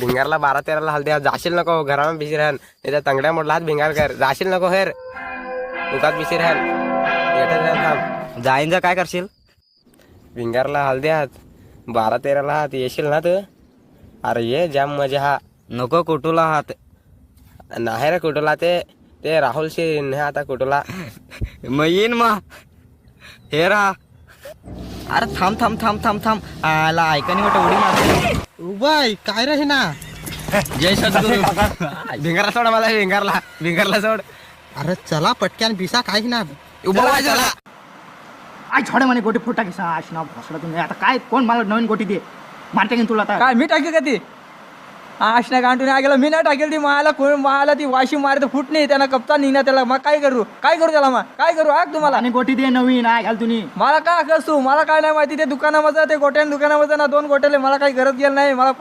भिंगारला बारा तेराला हलद्या जाशील नको घरामध्ये बिशी राहन तर तंगड्या मोडला हात भिंगार कर. जाशील नको हेर उगाच बिशी राहन जाईन जा काय करशील? भिंगारला हलद्या हात. बारा तेराला हात. येशील ना तू? अरे ये जाम मजा हा. नको कुटूला हात. नाही रे कुठला ते. ते राहुलशी नाही आता कुठला मग येईन मग. हे राहा. अरे थांब थांब थांब थांब थांब. आला ऐकानी वाटत उडी मारते उबाय काय रे ना जय सद्गुरू. भिंगारला सोड मला भिंगारला भिंगारला सोड. अरे चला पटक्यान बिसा काय ना उभा चला आय छोडे म्हणे गोटी फुटा की आश ना भोसडा तुम्ही. आता काय कोण मला नवीन गोटी दे? मारते की तुला आता? काय मी टाकेल का ती? आश नाही गांठून गेला मी नाही टाकेल ती मायाला कोण मायाला ती वाशी मारते फुट नाही त्यांना कप्तान निघणार त्याला मग काय करू? काय करू त्याला मग? काय करू? आग तुम्हाला. आणि गोटी दे नवीन आय घाल तुम्ही मला काय करतो मला काय नाही माहिती ते दुकानामध्ये ते गोट्यान दुकानामध्ये ना दोन गोट्याले मला काही गरज गेलं नाही मला